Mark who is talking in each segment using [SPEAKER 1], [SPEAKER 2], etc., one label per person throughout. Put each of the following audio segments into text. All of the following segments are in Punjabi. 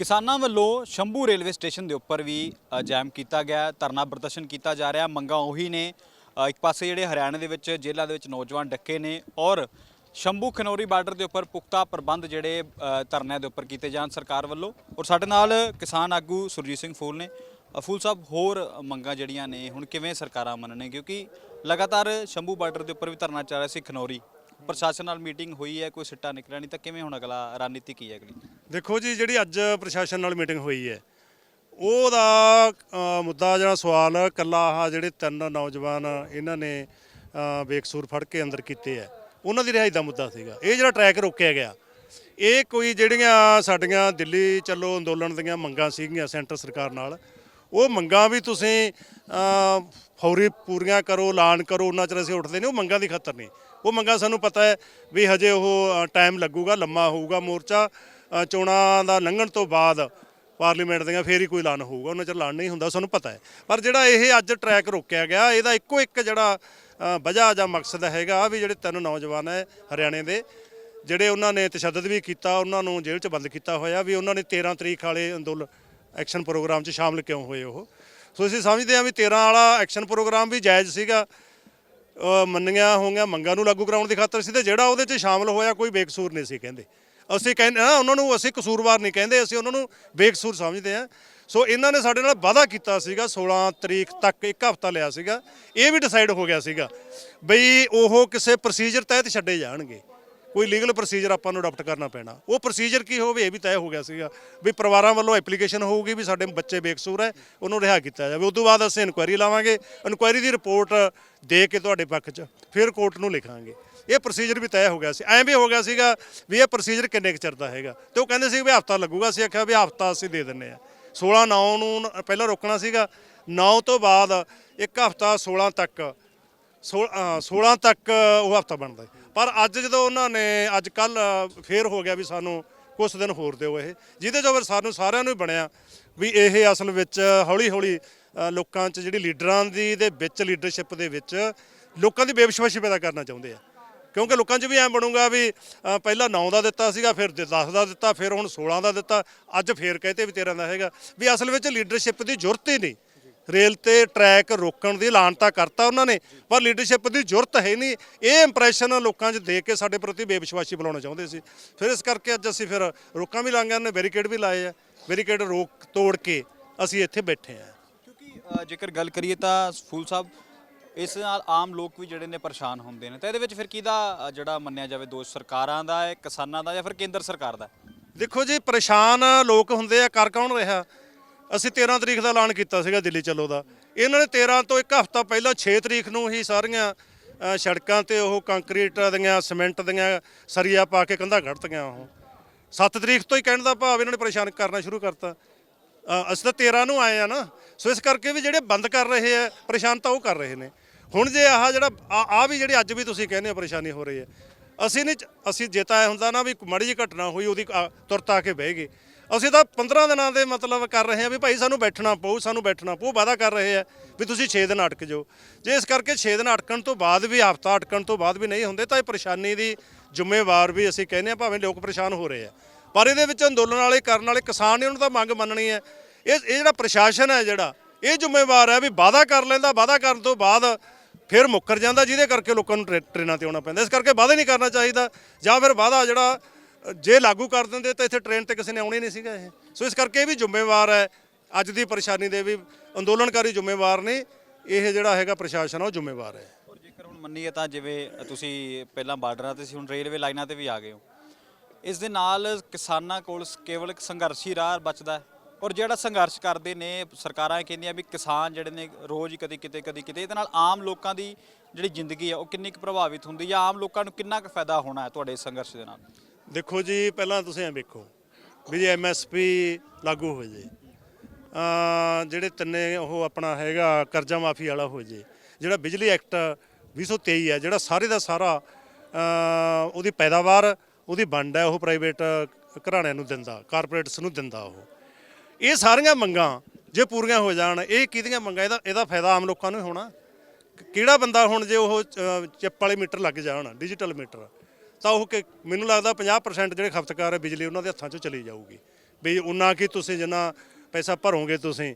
[SPEAKER 1] ਕਿਸਾਨਾਂ ਵੱਲੋਂ ਸ਼ੰਭੂ ਰੇਲਵੇ ਸਟੇਸ਼ਨ ਦੇ ਉੱਪਰ ਵੀ ਜੈਮ ਕੀਤਾ ਗਿਆ ਧਰਨਾ ਪ੍ਰਦਰਸ਼ਨ ਕੀਤਾ ਜਾ ਰਿਹਾ ਮੰਗਾਂ ਉਹੀ ਨੇ। ਇੱਕ ਪਾਸੇ ਜਿਹੜੇ ਹਰਿਆਣਾ ਦੇ ਵਿੱਚ ਜੇਲ੍ਹਾਂ ਦੇ ਵਿੱਚ ਨੌਜਵਾਨ ਡੱਕੇ ਨੇ ਔਰ ਸ਼ੰਭੂ ਖਨੌਰੀ ਬਾਰਡਰ ਦੇ ਉੱਪਰ ਪੁਖਤਾ ਪ੍ਰਬੰਧ ਜਿਹੜੇ ਧਰਨਿਆਂ ਦੇ ਉੱਪਰ ਕੀਤੇ ਜਾਣ ਸਰਕਾਰ ਵੱਲੋਂ। ਔਰ ਸਾਡੇ ਨਾਲ ਕਿਸਾਨ ਆਗੂ ਸੁਰਜੀਤ ਸਿੰਘ ਫੂਲ ਨੇ। ਅ, ਫੂਲ ਸਾਹਿਬ ਹੋਰ ਮੰਗਾਂ ਜਿਹੜੀਆਂ ਨੇ ਹੁਣ ਕਿਵੇਂ ਸਰਕਾਰਾਂ ਮੰਨਣੇ ਕਿਉਂਕਿ ਲਗਾਤਾਰ ਸ਼ੰਭੂ ਬਾਰਡਰ ਦੇ ਉੱਪਰ ਵੀ ਧਰਨਾ ਚੱਲ ਰਿਹਾ ਸੀ ਖਨੌਰੀ। ਪ੍ਰਸ਼ਾਸਨ ਨਾਲ ਮੀਟਿੰਗ ਹੋਈ ਹੈ ਕੋਈ ਸਿੱਟਾ ਨਿਕਲਿਆ ਨਹੀਂ ਤਾਂ ਕਿਵੇਂ ਹੁਣ ਅਗਲਾ ਰਣਨੀਤੀ ਕੀ ਹੈ ਅਗਲੀ?
[SPEAKER 2] ਦੇਖੋ ਜੀ ਜਿਹੜੀ ਅੱਜ ਪ੍ਰਸ਼ਾਸਨ ਨਾਲ ਮੀਟਿੰਗ ਹੋਈ ਹੈ ਉਹਦਾ ਅ, ਮੁੱਦਾ ਜਿਹੜਾ ਸਵਾਲ ਕੱਲਾ ਆਹ ਜਿਹੜੇ ਤਿੰਨ ਨੌਜਵਾਨ ਇਹਨਾਂ ਨੇ ਅ, ਬੇਕਸੂਰ ਫੜ ਕੇ ਅੰਦਰ ਕੀਤੇ ਆ ਉਹਨਾਂ ਦੀ ਰਿਹਾਈ ਦਾ ਮੁੱਦਾ ਸੀਗਾ। ਇਹ ਜਿਹੜਾ ਟਰੈਕ ਰੋਕਿਆ ਗਿਆ ਇਹ ਕੋਈ ਜਿਹੜੀਆਂ ਸਾਡੀਆਂ ਦਿੱਲੀ ਚੱਲੋ ਅੰਦੋਲਨ ਦੀਆਂ ਮੰਗਾਂ ਸੀਗੀਆਂ ਸੈਂਟਰ ਸਰਕਾਰ ਨਾਲ ਉਹ ਮੰਗਾਂ ਵੀ ਤੁਸੀਂ ਅ, ਫੌਰੀ ਪੂਰੀਆਂ ਕਰੋ, ਐਲਾਨ ਕਰੋ, ਉਹਨਾਂ ਚਿਰ ਅਸੀਂ ਉੱਠਦੇ ਨਹੀਂ, ਉਹ ਮੰਗਾਂ ਦੀ ਖਤਰ ਨਹੀਂ। ਉਹ ਮੰਗਾਂ ਸਾਨੂੰ ਪਤਾ ਹੈ ਵੀ ਹਜੇ ਉਹ ਟਾਈਮ ਲੱਗੂਗਾ, ਲੰਮਾ ਹੋਊਗਾ ਮੋਰਚਾ। ਚੋਣਾਂ ਦਾ ਲੰਘਣ ਤੋਂ ਬਾਅਦ ਪਾਰਲੀਮੈਂਟ ਦੀਆਂ ਫੇਰ ਹੀ ਕੋਈ ਐਲਾਨ ਹੋਊਗਾ, ਉਹਨਾਂ ਚਿਰ ਐਲਾਨ ਨਹੀਂ ਹੁੰਦਾ, ਸਾਨੂੰ ਪਤਾ ਹੈ। ਪਰ ਜਿਹੜਾ ਇਹ ਅੱਜ ਟਰੈਕ ਰੋਕਿਆ ਗਿਆ, ਇਹਦਾ ਇੱਕੋ ਇੱਕ ਜਿਹੜਾ ਵਜ੍ਹਾ ਜਾਂ ਮਕਸਦ ਹੈਗਾ ਵੀ ਜਿਹੜੇ ਤਿੰਨ ਨੌਜਵਾਨ ਹੈ ਹਰਿਆਣੇ ਦੇ, ਜਿਹੜੇ ਉਹਨਾਂ ਨੇ ਤਸ਼ੱਦਦ ਵੀ ਕੀਤਾ, ਉਹਨਾਂ ਨੂੰ ਜੇਲ੍ਹ 'ਚ ਬੰਦ ਕੀਤਾ ਹੋਇਆ, ਵੀ ਉਹਨਾਂ ਨੇ 13 ਤਰੀਕ ਵਾਲੇ ਅੰਦੋਲਨ, ਐਕਸ਼ਨ ਪ੍ਰੋਗਰਾਮ 'ਚ ਸ਼ਾਮਲ ਕਿਉਂ ਹੋਏ ਉਹ। ਸੋ ਅਸੀਂ ਸਮਝਦੇ ਹਾਂ ਵੀ 13 ਵਾਲਾ ਐਕਸ਼ਨ ਪ੍ਰੋਗਰਾਮ ਵੀ ਜਾਇਜ਼ ਸੀਗਾ। ਮੰਨੀਆਂ ਹੋਈਆਂ, ਮੰਗਾਂ ਨੂੰ ਲਾਗੂ ਕਰਾਉਣ ਦੀ ਖਾਤਰ ਸੀ ਤੇ ਜਿਹੜਾ ਉਹਦੇ 'ਚ ਸ਼ਾਮਲ ਹੋਇਆ ਕੋਈ ਬੇਕਸੂਰ ਨਹੀਂ ਸੀ ਕਹਿੰਦੇ। ਅਸੀਂ ਕਹਿੰਦੇ ਹਾਂ ਉਹਨਾਂ ਨੂੰ ਅਸੀਂ ਕਸੂਰਵਾਰ ਨਹੀਂ ਕਹਿੰਦੇ, ਅਸੀਂ ਉਹਨਾਂ ਨੂੰ ਬੇਕਸੂਰ ਸਮਝਦੇ ਹਾਂ। ਸੋ ਇਹਨਾਂ ਨੇ ਸਾਡੇ ਨਾਲ ਵਾਅਦਾ ਕੀਤਾ ਸੀਗਾ 16 ਤਰੀਕ ਤੱਕ ਇੱਕ ਹਫ਼ਤਾ ਲਿਆ ਸੀਗਾ। ਇਹ ਵੀ ਡਿਸਾਈਡ ਹੋ ਗਿਆ ਸੀਗਾ ਬਈ ਉਹ ਕਿਸੇ ਪ੍ਰੋਸੀਜਰ ਤਹਿਤ ਛੱਡੇ ਜਾਣਗੇ। ਕੋਈ ਲੀਗਲ ਪ੍ਰੋਸੀਜਰ ਆਪਾਂ ਨੂੰ ਅਡਾਪਟ ਕਰਨਾ ਪੈਣਾ। ਉਹ ਪ੍ਰੋਸੀਜਰ ਕੀ ਹੋਵੇ ਇਹ ਵੀ ਤੈਅ ਹੋ ਗਿਆ ਸੀਗਾ ਵੀ ਪਰਿਵਾਰਾਂ ਵੱਲੋਂ ਐਪਲੀਕੇਸ਼ਨ ਹੋਊਗੀ ਵੀ ਸਾਡੇ ਬੱਚੇ ਬੇਕਸੂਰ ਹੈ ਉਹਨੂੰ ਰਿਹਾ ਕੀਤਾ ਜਾਵੇ। ਉਸ ਤੋਂ ਬਾਅਦ ਅਸੀਂ ਇਨਕੁਆਇਰੀ ਲਾਵਾਂਗੇ ਇਨਕੁਆਇਰੀ ਦੀ ਰਿਪੋਰਟ ਦੇ ਕੇ ਤੁਹਾਡੇ ਪੱਖ 'ਚ ਫਿਰ ਕੋਰਟ ਨੂੰ ਲਿਖਾਂਗੇ। ਇਹ ਪ੍ਰੋਸੀਜਰ ਵੀ ਤੈਅ ਹੋ ਗਿਆ ਸੀ। ਐਂ ਵੀ ਹੋ ਗਿਆ ਸੀਗਾ ਵੀ ਇਹ ਪ੍ਰੋਸੀਜਰ ਕਿੰਨੇ ਕੁ ਚਿਰ ਦਾ ਹੈਗਾ। ਤੇ ਉਹ ਕਹਿੰਦੇ ਸੀ ਵੀ ਹਫਤਾ ਲੱਗੂਗਾ ਅਸੀਂ ਆਖਿਆ ਵੀ ਹਫਤਾ ਅਸੀਂ ਦੇ ਦਿੰਨੇ ਆ 16 9 ਨੂੰ ਪਹਿਲਾਂ ਰੋਕਣਾ ਸੀਗਾ। 9 ਤੋਂ ਬਾਅਦ ਇੱਕ ਹਫਤਾ 16 ਤੱਕ 16 ਅ, 16 ਤੱਕ ਉਹ ਹਫਤਾ ਬਣਦਾ ਹੈ। ਪਰ ਅੱਜ ਜਦੋਂ ਉਹਨਾਂ ਨੇ, ਅੱਜ ਕੱਲ ਫੇਰ ਹੋ ਗਿਆ ਵੀ ਸਾਨੂੰ ਕੁਝ ਦਿਨ ਹੋਰ ਦਿਓ ਇਹ। ਜਿਹਦੇ 'ਚੋਂ ਫਿਰ ਸਾਨੂੰ ਸਾਰਿਆਂ ਨੂੰ ਹੀ ਬਣਿਆ ਵੀ ਇਹ ਅਸਲ ਵਿੱਚ ਹੌਲੀ ਹੌਲੀ ਲੋਕਾਂ 'ਚ ਜਿਹੜੀ ਲੀਡਰਾਂ ਦੀ ਦੇ ਵਿੱਚ ਲੀਡਰਸ਼ਿਪ ਦੇ ਵਿੱਚ ਲੋਕਾਂ ਦੀ ਬੇਵਿਸ਼ਵਾਸੀ ਪੈਦਾ ਕਰਨਾ ਚਾਹੁੰਦੇ ਆ। ਕਿਉਂਕਿ ਲੋਕਾਂ 'ਚ ਵੀ ਐਂ ਬਣੂਗਾ ਵੀ ਪਹਿਲਾਂ 9 ਦਾ ਦਿੱਤਾ ਸੀਗਾ, ਫਿਰ 10 ਦਾ ਦਿੱਤਾ, ਫਿਰ ਹੁਣ 16 ਦਾ ਦਿੱਤਾ, ਅੱਜ ਫੇਰ ਕਹਤੇ ਵੀ 13 ਦਾ ਹੈਗਾ। ਵੀ ਅਸਲ ਵਿੱਚ ਲੀਡਰਸ਼ਿਪ ਦੀ ਜ਼ਰੂਰਤ ਹੀ ਨਹੀਂ। ਰੇਲ ਤੇ ਟਰੈਕ ਰੋਕਣ ਦੀ ਐਲਾਨ ਤਾਂ ਕਰਤਾ ਉਹਨਾਂ ਨੇ ਪਰ ਲੀਡਰਸ਼ਿਪ ਦੀ ਜ਼ਰੂਰਤ ਹੈ ਨਹੀਂ। ਇਹ ਇੰਪ੍ਰੈਸ਼ਨ ਲੋਕਾਂ 'ਚ ਦੇ ਕੇ ਸਾਡੇ ਪ੍ਰਤੀ ਬੇਵਿਸ਼ਵਾਸੀ ਬਣਾਉਣਾ ਚਾਹੁੰਦੇ ਸੀ। ਫਿਰ ਇਸ ਕਰਕੇ ਅੱਜ ਅਸੀਂ ਫਿਰ ਰੋਕਾਂ ਵੀ ਲਾਂਗੇ ਨੇ ਬੈਰੀਕੇਡ ਵੀ ਲਾਏ ਆ। ਬੈਰੀਕੇਡ ਰੋਕ ਤੋੜ ਕੇ ਅਸੀਂ ਇੱਥੇ ਬੈਠੇ ਆ।
[SPEAKER 1] ਕਿਉਂਕਿ ਜੇਕਰ ਗੱਲ ਕਰੀਏ ਤਾਂ ਫੂਲ ਸਾਹਿਬ ਇਸ ਨਾਲ ਆਮ ਲੋਕ ਵੀ ਜਿਹੜੇ ਨੇ ਪਰੇਸ਼ਾਨ ਹੁੰਦੇ ਨੇ। ਤਾਂ ਇਹਦੇ ਵਿੱਚ ਫਿਰ ਕਿਹਦਾ ਜਿਹੜਾ ਮੰਨਿਆ ਜਾਵੇ ਦੋਸ਼ ਸਰਕਾਰਾਂ ਦਾ ਹੈ ਕਿਸਾਨਾਂ ਦਾ ਜਾਂ ਫਿਰ ਕੇਂਦਰ ਸਰਕਾਰ ਦਾ
[SPEAKER 2] ਦੇਖੋ ਜੀ ਪਰੇਸ਼ਾਨ ਲੋਕ ਹੁੰਦੇ ਆ ਕਰ ਕੌਣ ਰਿਹਾ? ਅਸੀਂ 13 ਤਰੀਕ ਦਾ ਐਲਾਨ ਕੀਤਾ ਸੀਗਾ ਦਿੱਲੀ ਚੱਲੋ ਦਾ। ਇਹਨਾਂ ਨੇ 13 ਤੋਂ ਇੱਕ ਹਫ਼ਤਾ ਪਹਿਲਾਂ 6 ਤਰੀਕ ਨੂੰ ਹੀ ਸਾਰੀਆਂ ਅ, ਸੜਕਾਂ ਤੇ ਉਹ ਕੰਕਰੀਟ ਦੀਆਂ ਸੀਮੈਂਟ ਦੀਆਂ ਸਰੀਆ ਪਾ ਕੇ ਕੰਧਾਂ ਕੱਢਤੀਆਂ ਉਹ। 7 ਤਰੀਕ ਤੋਂ ਹੀ ਕਹਿਣ ਦਾ ਭਾਵ ਇਹਨਾਂ ਨੇ ਪਰੇਸ਼ਾਨ ਕਰਨਾ ਸ਼ੁਰੂ ਕਰਤਾ। ਅ, ਅਸੀਂ ਤਾਂ 13 ਨੂੰ ਆਏ ਆ ਨਾ ਸੋ ਇਸ ਕਰਕੇ ਵੀ ਜਿਹੜੇ ਬੰਦ ਕਰ ਰਹੇ ਆ ਪਰੇਸ਼ਾਨ ਤਾਂ ਉਹ ਕਰ ਰਹੇ ਨੇ। ਹੁਣ ਜੇ ਆਹ ਜਿਹੜਾ ਆ ਆਹ ਵੀ ਜਿਹੜੇ ਅੱਜ ਵੀ ਤੁਸੀਂ ਕਹਿੰਦੇ ਹੋ ਪਰੇਸ਼ਾਨੀ ਹੋ ਰਹੀ ਹੈ ਅਸੀਂ ਨਹੀਂ ਚ- ਅਸੀਂ ਜੇ ਤਾਂ ਇਹ ਹੁੰਦਾ ਨਾ ਵੀ ਮਾੜੀ ਜਿਹੀ ਘਟਨਾ ਹੋਈ ਉਹਦੀ ਆ- ਤੁਰਤ ਆ ਕੇ ਬਹਿ ਗਏ। ਅਸੀਂ ਤਾਂ 15 ਦਿਨਾਂ ਦੇ ਮਤਲਬ ਕਰ ਰਹੇ ਹਾਂ ਵੀ ਭਾਈ ਸਾਨੂੰ ਬੈਠਣਾ ਪਊ, ਸਾਨੂੰ ਬੈਠਣਾ ਪਊ, ਵਾਅਦਾ ਕਰ ਰਹੇ ਆ ਵੀ ਤੁਸੀਂ 6 ਦਿਨ ਅਟਕ ਜਾਓ। ਜੇ ਇਸ ਕਰਕੇ 6 ਦਿਨ ਅਟਕਣ ਤੋਂ ਬਾਅਦ ਵੀ ਹਫਤਾ ਅਟਕਣ ਤੋਂ ਬਾਅਦ ਵੀ ਨਹੀਂ ਹੁੰਦੇ ਤਾਂ ਇਹ ਪਰੇਸ਼ਾਨੀ ਦੀ ਜ਼ਿੰਮੇਵਾਰ ਵੀ ਅਸੀਂ ਕਹਿੰਦੇ ਆ ਭਾਵੇਂ ਲੋਕ ਪਰੇਸ਼ਾਨ ਹੋ ਰਹੇ ਆ। ਪਰ ਇਹਦੇ ਵਿੱਚ ਅੰਦੋਲਨ ਵਾਲੇ ਕਰਨ ਵਾਲੇ ਕਿਸਾਨ ਨੇ ਉਹਨਾਂ ਦਾ ਮੰਗ ਮੰਨਣੀ ਹੈ। ਇਹ ਇਹ ਜਿਹੜਾ ਪ੍ਰਸ਼ਾਸਨ ਹੈ ਜਿਹੜਾ, ਇਹ ਜ਼ਿੰਮੇਵਾਰ ਹੈ ਵੀ ਵਾਅਦਾ ਕਰ ਲੈਂਦਾ, ਵਾਅਦਾ ਕਰਨ ਤੋਂ ਬਾਅਦ ਫਿਰ ਮੁੱਕਰ ਜਾਂਦਾ, ਜਿਹਦੇ ਕਰਕੇ ਲੋਕਾਂ ਨੂੰ ਟ੍ਰੇ- ਟ੍ਰੇਨਾਂ ਤੇ ਆਉਣਾ ਪੈਂਦਾ। ਇਸ ਕਰਕੇ ਵਾਅਦਾ ਨਹੀਂ ਕਰਨਾ ਚਾਹੀਦਾ ਜਾਂ ਫਿਰ ਵਾਅਦਾ ਜਿਹੜਾ ਜੇ ਲਾਗੂ ਕਰ ਦਿੰਦੇ ਤਾਂ ਇੱਥੇ ਟ੍ਰੇਨ ਤੇ ਕਿਸੇ ਨੇ ਆਉਣਾ ਹੀ ਨਹੀਂ ਸੀਗਾ ਇਹ। ਸੋ ਇਸ ਕਰਕੇ ਇਹ ਵੀ ਜ਼ਿੰਮੇਵਾਰ ਹੈ। ਅੱਜ ਦੀ ਪਰੇਸ਼ਾਨੀ ਦੇ ਵੀ ਅੰਦੋਲਨਕਾਰੀ ਜ਼ਿੰਮੇਵਾਰ ਨੇ। ਇਹ ਜਿਹੜਾ ਹੈਗਾ ਪ੍ਰਸ਼ਾਸਨ ਉਹ ਜ਼ਿੰਮੇਵਾਰ ਹੈ।
[SPEAKER 1] ਔਰ ਜੇਕਰ ਹੁਣ ਮੰਨੀਏ ਤਾਂ ਜਿਵੇਂ ਤੁਸੀਂ ਪਹਿਲਾਂ ਬਾਰਡਰਾਂ ਤੇ ਸੀ, ਹੁਣ ਰੇਲਵੇ ਲਾਈਨਾਂ ਤੇ ਵੀ ਆ ਗਏ ਹੋ। ਇਸ ਦੇ ਨਾਲ ਕਿਸਾਨਾਂ ਕੋਲ ਕੇਵਲ ਇੱਕ ਸੰਘਰਸ਼ੀ ਰਾਹ ਬਚਦਾ ਹੈ। ਔਰ ਜਿਹੜਾ ਸੰਘਰਸ਼ ਕਰਦੇ ਨੇ, ਸਰਕਾਰਾਂ ਕਹਿੰਦੀਆਂ ਵੀ ਕਿਸਾਨ ਜਿਹੜੇ ਨੇ ਰੋਜ਼ ਹੀ ਕਦੀ ਕਿਤੇ ਕਦੀ ਕਿਤੇ, ਇਹਦੇ ਨਾਲ ਆਮ ਲੋਕਾਂ ਦੀ ਜਿਹੜੀ ਜ਼ਿੰਦਗੀ ਹੈ ਉਹ ਕਿੰਨੀ ਕੁ ਪ੍ਰਭਾਵਿਤ ਹੁੰਦੀ ਹੈ ਆਮ ਲੋਕਾਂ ਨੂੰ ਕਿੰਨਾ ਕੁ ਫਾਇਦਾ ਹੋਣਾ ਹੈ ਤੁਹਾਡੇ ਸੰਘਰਸ਼ ਦੇ ਨਾਲ?
[SPEAKER 2] ਦੇਖੋ ਜੀ, ਪਹਿਲਾਂ ਤੁਸੀਂ ਐ ਵੇਖੋ ਵੀ ਜੇ ਐਮਐਸਪੀ ਲਾਗੂ ਹੋ ਜੇ ਅ ਜਿਹੜੇ ਤਿੰਨੇ ਉਹ ਆਪਣਾ ਹੈਗਾ ਕਰਜ਼ਾ ਮਾਫੀ ਵਾਲਾ ਹੋ ਜੇ, ਜਿਹੜਾ ਬਿਜਲੀ ਐਕਟ 2023 ਹੈ, ਜਿਹੜਾ ਸਾਰੇ ਦਾ ਸਾਰਾ ਉਹਦੀ ਪੈਦਾਵਾਰ, ਉਹਦੀ ਵੰਡ ਹੈ, ਉਹ ਪ੍ਰਾਈਵੇਟ ਘਰਾਣਿਆਂ ਨੂੰ ਦਿੰਦਾ ਕਾਰਪੋਰੇਟਸ ਨੂੰ ਦਿੰਦਾ ਉਹ। ਇਹ ਸਾਰੀਆਂ ਮੰਗਾਂ ਜੇ ਪੂਰੀਆਂ ਹੋ ਜਾਣ, ਇਹ ਕਿਹਦੀਆਂ ਮੰਗਾਂ? ਇਹਦਾ ਇਹਦਾ ਫਾਇਦਾ ਆਮ ਲੋਕਾਂ ਨੂੰ ਹੋਣਾ। ਕਿਹੜਾ ਬੰਦਾ ਹੁਣ ਜੇ ਉਹ ਚੱਪ ਵਾਲੇ ਮੀਟਰ ਲੱਗ ਜਾਣ ਡਿਜੀਟਲ ਮੀਟਰ ਤਾਂ ਉਹ ਕਿ ਮੈਨੂੰ ਲੱਗਦਾ 50% ਜਿਹੜੇ ਖਪਤਕਾਰ ਹੈ ਬਿਜਲੀ ਉਹਨਾਂ ਦੇ ਹੱਥਾਂ 'ਚੋਂ ਚਲੀ ਜਾਊਗੀ। ਵੀ ਉਨਾ ਕੀ ਤੁਸੀਂ ਜਿੰਨਾ ਪੈਸਾ ਭਰੋਗੇ ਤੁਸੀਂ,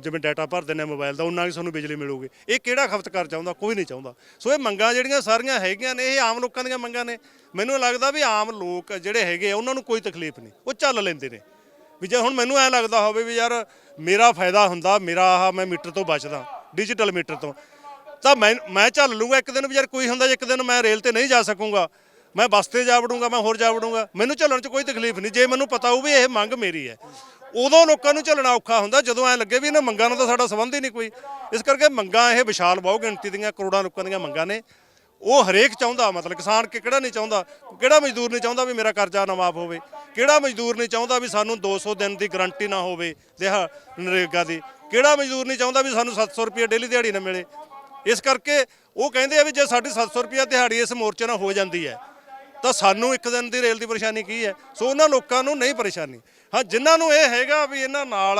[SPEAKER 2] ਜਿਵੇਂ ਡਾਟਾ ਭਰ ਦਿੰਦੇ ਆ ਮੋਬਾਈਲ ਦਾ ਉਨਾ ਹੀ ਤੁਹਾਨੂੰ ਬਿਜਲੀ ਮਿਲੂਗੀ। ਇਹ ਕਿਹੜਾ ਖਪਤਕਾਰ ਚਾਹੁੰਦਾ? ਕੋਈ ਨਹੀਂ ਚਾਹੁੰਦਾ। ਸੋ ਇਹ ਮੰਗਾਂ ਜਿਹੜੀਆਂ ਸਾਰੀਆਂ ਹੈਗੀਆਂ ਨੇ, ਇਹ ਆਮ ਲੋਕਾਂ ਦੀਆਂ ਮੰਗਾਂ ਨੇ। ਮੈਨੂੰ ਲੱਗਦਾ ਵੀ ਆਮ ਲੋਕ ਜਿਹੜੇ ਹੈਗੇ ਆ, ਉਹਨਾਂ ਨੂੰ ਕੋਈ ਤਕਲੀਫ ਨਹੀਂ। ਉਹ ਚੱਲ ਲੈਂਦੇ ਨੇ। ਵੀ ਜੇ ਹੁਣ ਮੈਨੂੰ ਐ ਲੱਗਦਾ ਹੋਵੇ ਵੀ ਯਾਰ ਮੇਰਾ ਫਾਇਦਾ ਹੁੰਦਾ, ਮੇਰਾ ਆਹ ਮੈਂ ਮੀਟਰ ਤੋਂ ਬਚਦਾ ਡਿਜੀਟਲ ਮੀਟਰ ਤੋਂ, ਤਾਂ ਮੈਂ ਮੈਂ ਚੱਲ ਲੂੰਗਾ ਇੱਕ ਦਿਨ ਵੀ ਯਾਰ ਕੋਈ ਹੁੰਦਾ ਜੇ ਇੱਕ ਦਿਨ ਮੈਂ ਰੇਲ ਤੇ ਨਹੀਂ ਜਾ ਸਕੂੰਗਾ। ਮੈਂ ਬੱਸ ਤੇ ਜਾ ਵੜੂੰਗਾ, ਮੈਂ ਹੋਰ ਜਾ ਵੜੂੰਗਾ। ਮੈਨੂੰ ਚੱਲਣ 'ਚ ਕੋਈ ਤਕਲੀਫ ਨਹੀਂ। ਜੇ ਮੈਨੂੰ ਪਤਾ ਹੋਊ ਇਹ ਮੰਗ ਮੇਰੀ ਹੈ। ਉਦੋਂ ਲੋਕਾਂ ਨੂੰ ਝੱਲਣਾ ਔਖਾ ਹੁੰਦਾ, ਜਦੋਂ ਐ ਲੱਗੇ ਵੀ ਇਹਨਾਂ ਮੰਗਾਂ ਨਾਲ ਤਾਂ ਸਾਡਾ ਸੰਬੰਧ ਹੀ ਨਹੀਂ ਕੋਈ। ਇਸ ਕਰਕੇ ਮੰਗਾਂ ਇਹ ਵਿਸ਼ਾਲ ਬਹੁ ਗਿਣਤੀ ਦੀਆਂ, ਕਰੋੜਾਂ ਲੋਕਾਂ ਦੀਆਂ ਮੰਗਾਂ ਨੇ। ਉਹ ਹਰੇਕ ਚਾਹੁੰਦਾ, ਮਤਲਬ ਕਿਸਾਨ ਕਿ ਕਿਹੜਾ ਨਹੀਂ ਚਾਹੁੰਦਾ, ਕਿਹੜਾ ਮਜ਼ਦੂਰ ਨਹੀਂ ਚਾਹੁੰਦਾ ਵੀ ਮੇਰਾ ਕਰਜ਼ਾ ਨਾ ਮਾਫ ਹੋਵੇ। ਕਿਹੜਾ ਮਜ਼ਦੂਰ ਨਹੀਂ ਚਾਹੁੰਦਾ ਵੀ ਸਾਨੂੰ 200 ਦਿਨ ਦੀ ਗਰੰਟੀ ਨਾ ਹੋਵੇ, ਦਿਹਾ ਨਰੇਗਾ ਦੀ। ਕਿਹੜਾ ਮਜ਼ਦੂਰ ਨਹੀਂ ਚਾਹੁੰਦਾ ਵੀ ਸਾਨੂੰ 700 ਰੁਪਏ ਡੇਲੀ ਦਿਹਾੜੀ ਨਾ ਮਿਲੇ। ਇਸ ਕਰਕੇ ਉਹ ਕਹਿੰਦੇ ਆ ਵੀ ਜੇ ਸਾਡੀ 700 ਰੁਪਏ ਦਿਹਾੜੀ ਇਸ ਮੋਰਚੇ ਨਾਲ ਹੋ ਜਾਂਦੀ ਹੈ ਤਾਂ ਸਾਨੂੰ ਇੱਕ ਦਿਨ ਦੀ ਰੇਲ ਦੀ ਪਰੇਸ਼ਾਨੀ ਕੀ ਹੈ? ਸੋ ਉਹਨਾਂ ਲੋਕਾਂ ਨੂੰ ਨਹੀਂ ਪਰੇਸ਼ਾਨੀ। ਹਾਂ, ਜਿਨ੍ਹਾਂ ਨੂੰ ਇਹ ਹੈਗਾ ਵੀ ਇਹਨਾਂ ਨਾਲ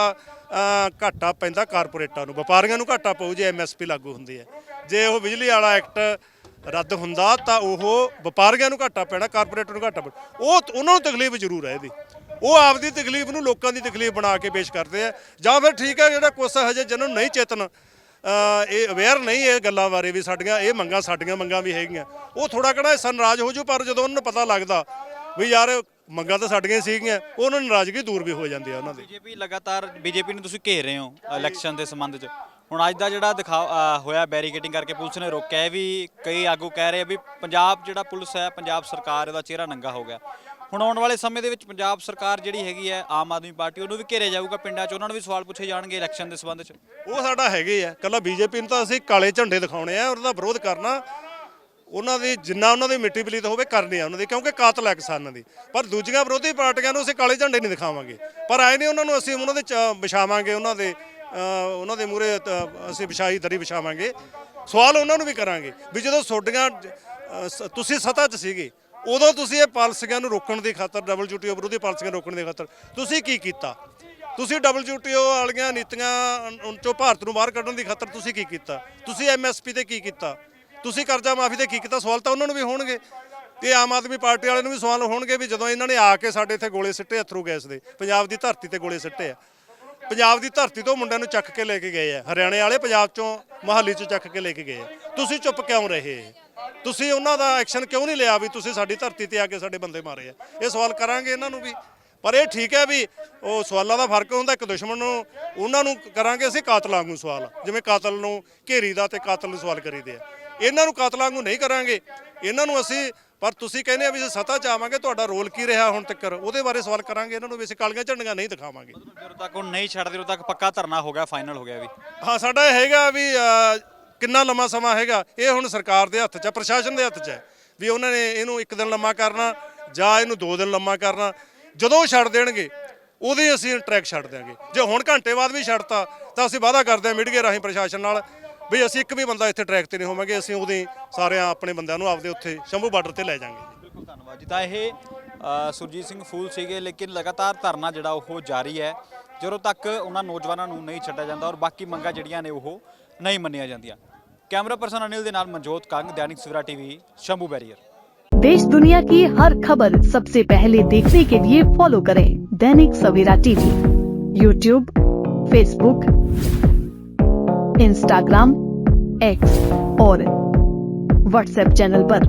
[SPEAKER 2] ਘਾਟਾ ਪੈਂਦਾ ਕਾਰਪੋਰੇਟਾਂ ਨੂੰ। ਵਪਾਰੀਆਂ ਨੂੰ ਘਾਟਾ ਪਊ ਜੇ ਐਮਐਸਪੀ ਲਾਗੂ ਹੁੰਦੀ ਹੈ। ਜੇ ਉਹ ਬਿਜਲੀ ਵਾਲਾ ਐਕਟ ਰੱਦ ਹੁੰਦਾ ਤਾਂ ਉਹ ਵਪਾਰੀਆਂ ਨੂੰ ਘਾਟਾ ਪੈਣਾ ਕਾਰਪੋਰੇਟਰ ਨੂੰ ਘਾਟਾ ਪੈਣਾ। ਉਹ ਉਹਨਾਂ ਨੂੰ ਤਕਲੀਫ ਜ਼ਰੂਰ ਹੈ ਇਹਦੀ। ਉਹ ਆਪਦੀ ਤਕਲੀਫ ਨੂੰ ਲੋਕਾਂ ਦੀ ਤਕਲੀਫ ਬਣਾ ਕੇ ਪੇਸ਼ ਕਰਦੇ ਆ। ਜਾਂ ਫਿਰ ਠੀਕ ਹੈ ਜਿਹੜਾ ਕੁਛ ਹਜੇ ਜਿਹਨੂੰ ਨਹੀਂ ਚੇਤਨ ਇਹ ਅਵੇਅਰ ਨਹੀਂ ਇਹ ਗੱਲਾਂ ਬਾਰੇ ਵੀ ਸਾਡੀਆਂ, ਇਹ ਮੰਗਾਂ ਸਾਡੀਆਂ ਮੰਗਾਂ ਵੀ ਹੈਗੀਆਂ। ਉਹ ਥੋੜਾ ਕਿਹੜਾ ਹਿੱਸਾ ਨਾਰਾਜ਼ ਹੋ ਜੂ, ਪਰ ਜਦੋਂ ਉਹਨਾਂ ਨੂੰ ਪਤਾ ਲੱਗਦਾ ਵੀ ਯਾਰ ਮੰਗਾਂ ਤਾਂ ਸਾਡੀਆਂ ਸੀਗੀਆਂ ਉਹਨਾਂ ਨੂੰ ਨਾਰਾਜ਼ਗੀ ਦੂਰ ਵੀ ਹੋ ਜਾਂਦੀ ਆ ਉਹਨਾਂ ਦੀ।
[SPEAKER 1] ਬੀਜੇਪੀ ਲਗਾਤਾਰ, ਬੀਜੇਪੀ ਨੂੰ ਤੁਸੀਂ ਘੇਰ ਰਹੇ ਹੋ ਇਲੈਕਸ਼ਨ ਦੇ ਸੰਬੰਧ 'ਚ। ਹੁਣ ਅੱਜ ਦਾ ਜਿਹੜਾ ਦਿਖਾ ਹੋਇਆ ਬੈਰੀਕੇਡਿੰਗ ਕਰਕੇ ਪੁਲਿਸ ਨੇ ਰੋਕਿਆ ਵੀ ਕਈ ਆਗੂ ਕਹਿ ਰਹੇ ਆ ਵੀ ਪੰਜਾਬ ਜਿਹੜਾ ਪੁਲਿਸ ਹੈ, ਪੰਜਾਬ ਸਰਕਾਰ ਇਹਦਾ ਚਿਹਰਾ ਨੰਗਾ ਹੋ ਗਿਆ। ਹੁਣ ਆਉਣ ਵਾਲੇ ਸਮੇਂ ਦੇ ਵਿੱਚ ਪੰਜਾਬ ਸਰਕਾਰ ਜਿਹੜੀ ਹੈਗੀ ਹੈ, ਆਮ ਆਦਮੀ ਪਾਰਟੀ ਉਹਨੂੰ ਵੀ ਘੇਰਿਆ ਜਾਊਗਾ ਪਿੰਡਾਂ 'ਚ, ਉਹਨਾਂ ਨੂੰ ਵੀ ਸਵਾਲ ਪੁੱਛੇ ਜਾਣਗੇ ਇਲੈਕਸ਼ਨ ਦੇ ਸੰਬੰਧ 'ਚ।
[SPEAKER 2] ਉਹ ਸਾਡਾ ਹੈਗੇ ਆ ਕੱਲਾ ਬੀਜੇਪੀ ਨੂੰ ਤਾਂ ਅਸੀਂ ਕਾਲੇ ਝੰਡੇ ਦਿਖਾਉਣੇ ਆ ਉਹਦਾ ਵਿਰੋਧ ਕਰਨਾ, ਉਹਨਾਂ ਦੀ ਜਿੰਨਾ ਉਹਨਾਂ ਦੀ ਮਿੱਟੀ ਪਲੀਤ ਹੋਵੇ ਕਰਨੀ ਆ ਉਹਨਾਂ ਦੀ, ਕਿਉਂਕਿ ਕਾਤਲ ਹੈ ਕਿਸਾਨਾਂ ਦੀ। ਪਰ ਦੂਜੀਆਂ ਵਿਰੋਧੀ ਪਾਰਟੀਆਂ ਨੂੰ ਅਸੀਂ ਕਾਲੇ ਝੰਡੇ ਨਹੀਂ ਦਿਖਾਵਾਂਗੇ। ਪਰ ਆਏ ਨਹੀਂ ਉਹਨਾਂ ਨੂੰ ਅਸੀਂ ਉਹਨਾਂ ਦੇ ਚ- ਵਿਛਾਵਾਂਗੇ, ਉਹਨਾਂ ਦੇ ਉਹਨਾਂ ਦੇ ਮੂਰੇ ਅਸੀਂ ਵਿਛਾਈ ਦਰੀ ਵਿਛਾਵਾਂਗੇ। ਸਵਾਲ ਉਹਨਾਂ ਨੂੰ ਵੀ ਕਰਾਂਗੇ ਵੀ ਜਦੋਂ ਤੁਹਾਡੀਆਂ ਤੁਸੀਂ ਸੱਤਾ 'ਚ ਸੀਗੇ ਉਦੋਂ ਤੁਸੀਂ ਇਹ ਪਾਲਿਸੀਆਂ ਨੂੰ ਰੋਕਣ ਦੀ ਖਾਤਰ ਡਬਲਯੂਟੀਓ ਵਿਰੋਧੀ ਪਾਲਿਸੀਆਂ ਰੋਕਣ ਦੀ ਖਾਤਰ, ਤੁਸੀਂ ਕੀ ਕੀਤਾ? ਤੁਸੀਂ ਡਬਲਯੂਟੀਓ ਵਾਲੀਆਂ ਨੀਤੀਆਂ ਚੋਂ ਭਾਰਤ ਨੂੰ ਬਾਹਰ ਕੱਢਣ ਦੀ ਖਾਤਰ ਤੁਸੀਂ ਕੀ ਕੀਤਾ? ਤੁਸੀਂ ਐਮਐਸਪੀ ਤੇ ਕੀ ਕੀਤਾ? ਤੁਸੀਂ ਕਰਜ਼ਾ ਮਾਫੀ ਤੇ ਕੀ ਕੀਤਾ? ਸਵਾਲ ਤਾਂ ਉਹਨਾਂ ਨੂੰ ਵੀ ਹੋਣਗੇ। ਤੇ ਆਮ ਆਦਮੀ ਪਾਰਟੀ ਵਾਲਿਆਂ ਨੂੰ ਵੀ ਸਵਾਲ ਹੋਣਗੇ ਵੀ ਜਦੋਂ ਇਹਨਾਂ ਨੇ ਆ ਕੇ ਸਾਡੇ ਇੱਥੇ ਗੋਲੇ ਸਿੱਟੇ ਅਥਰੂ ਗੈਸ ਦੇ, ਪੰਜਾਬ ਦੀ ਧਰਤੀ ਤੇ ਗੋਲੇ ਸਿੱਟੇ ਆ। ਪੰਜਾਬ ਦੀ ਧਰਤੀ ਤੋਂ ਮੁੰਡਿਆਂ ਨੂੰ ਚੱਕ ਕੇ ਲੈ ਕੇ ਗਏ ਆ। ਹਰਿਆਣੇ ਵਾਲੇ ਪੰਜਾਬ ਚੋਂ ਮਹਾਲੀ ਚੋਂ ਚੱਕ ਕੇ ਲੈ ਕੇ ਗਏ ਆ। ਤੁਸੀਂ ਚੁੱਪ ਕਿਉਂ ਰਹੇ? ਤੁਸੀਂ ਉਹਨਾਂ ਦਾ ਐਕਸ਼ਨ ਕਿਉਂ ਨਹੀਂ ਲਿਆ ਵੀ ਤੁਸੀਂ ਸਾਡੀ ਧਰਤੀ ਤੇ ਆ ਕੇ ਸਾਡੇ ਬੰਦੇ ਮਾਰੇ ਆ? ਇਹ ਸਵਾਲ ਕਰਾਂਗੇ ਇਹਨਾਂ ਨੂੰ ਵੀ। ਪਰ ਇਹ ਠੀਕ ਹੈ ਵੀ ਉਹ ਸਵਾਲਾਂ ਦਾ ਫ਼ਰਕ ਹੁੰਦਾ ਇੱਕ ਦੁਸ਼ਮਣ ਨੂੰ ਉਹਨਾਂ ਨੂੰ ਕਰਾਂਗੇ ਅਸੀਂ ਕਾਤਲਾਂ ਨੂੰ ਸਵਾਲ। ਜਿਵੇਂ ਕਾਤਲ ਨੂੰ ਘੇਰੀ ਦਾ ਤੇ ਕਾਤਲ ਨੂੰ ਸਵਾਲ ਕਰੀਦੇ ਆ। ਇਹਨਾਂ ਨੂੰ ਕਾਤਲਾਂ ਨੂੰ ਨਹੀਂ ਕਰਾਂਗੇ। ਇਹਨਾਂ ਨੂੰ ਅਸੀਂ ਪਰ ਤੁਸੀਂ ਕਹਿੰਦੇ ਆ ਵੀ ਜੇ ਸੱਤਾ ਚ ਆਵਾਂਗੇ ਤੁਹਾਡਾ ਰੋਲ ਕੀ ਰਿਹਾ ਹੁਣ ਤੱਕ ਉਹਦੇ ਬਾਰੇ ਸਵਾਲ ਕਰਾਂਗੇ ਇਹਨਾਂ ਨੂੰ ਵੀ ਅਸੀਂ ਕਾਲੀਆਂ ਝੰਡੀਆਂ ਨਹੀਂ ਦਿਖਾਵਾਂਗੇ।
[SPEAKER 1] ਜਦੋਂ ਤੱਕ ਉਹ ਨਹੀਂ ਛੱਡਦੇ ਉਦੋਂ ਤੱਕ ਪੱਕਾ ਧਰਨਾ ਹੋ ਗਿਆ ਫਾਈਨਲ ਹੋ ਗਿਆ ਵੀ।
[SPEAKER 2] ਹਾਂ ਸਾਡਾ ਇਹ ਹੈਗਾ ਵੀ ਕਿੰਨਾ ਲੰਮਾ ਸਮਾਂ ਹੈਗਾ, ਇਹ ਹੁਣ ਸਰਕਾਰ ਦੇ ਹੱਥ 'ਚ ਹੈ, ਪ੍ਰਸ਼ਾਸਨ ਦੇ ਹੱਥ 'ਚ ਹੈ ਵੀ ਉਹਨਾਂ ਨੇ ਇਹਨੂੰ ਇੱਕ ਦਿਨ ਲੰਮਾ ਕਰਨਾ ਜਾਂ ਇਹਨੂੰ ਦੋ ਦਿਨ ਲੰਮਾ ਕਰਨਾ। ਜਦੋਂ ਉਹ ਛੱਡ ਦੇਣਗੇ, ਉਹਦੇ ਅਸੀਂ ਟਰੈਕ ਛੱਡ ਦਿਆਂਗੇ। ਜੇ ਹੁਣ ਘੰਟੇ ਬਾਅਦ ਵੀ ਛੱਡਤਾ, ਤਾਂ ਅਸੀਂ ਵਾਅਦਾ ਕਰਦੇ ਹਾਂ ਮੀਡੀਆ ਰਾਹੀਂ ਪ੍ਰਸ਼ਾਸਨ ਨਾਲ ਵੀ ਅਸੀਂ ਇੱਕ ਵੀ ਬੰਦਾ ਇੱਥੇ ਟਰੈਕ ਤੇ ਨਹੀਂ ਹੋਵਾਂਗੇ, ਅਸੀਂ ਉਹਦੇ ਸਾਰਿਆਂ ਆਪਣੇ ਬੰਦਿਆਂ ਨੂੰ ਆਪਦੇ ਉੱਥੇ ਸ਼ੰਭੂ ਬਾਰਡਰ ਤੇ ਲੈ ਜਾਾਂਗੇ
[SPEAKER 1] ਬਿਲਕੁਲ ਧੰਨਵਾਦ ਜੀ। ਤਾਂ ਇਹ ਸੁਰਜੀਤ ਸਿੰਘ ਫੂਲ ਸੀਗੇ, ਲੇਕਿਨ ਲਗਾਤਾਰ ਧਰਨਾ ਜਿਹੜਾ ਉਹ ਜਾਰੀ ਹੈ, ਜਦੋਂ ਤੱਕ ਉਹਨਾਂ ਨੌਜਵਾਨਾਂ ਨੂੰ ਨਹੀਂ ਛੱਡਿਆ ਜਾਂਦਾ ਔਰ ਬਾਕੀ ਮੰਗਾਂ ਜਿਹੜੀਆਂ ਨੇ ਉਹ ਨਹੀਂ ਮੰਨੀਆਂ ਜਾਂਦੀਆਂ। Camera person Anil देनाल Manjot Kang, Dainik Savera TV, Shambhu barrier
[SPEAKER 3] देश दुनिया की हर खबर सबसे पहले देखने के लिए फॉलो करें Dainik Savera TV YouTube Facebook Instagram X और व्हाट्सएप चैनल पर।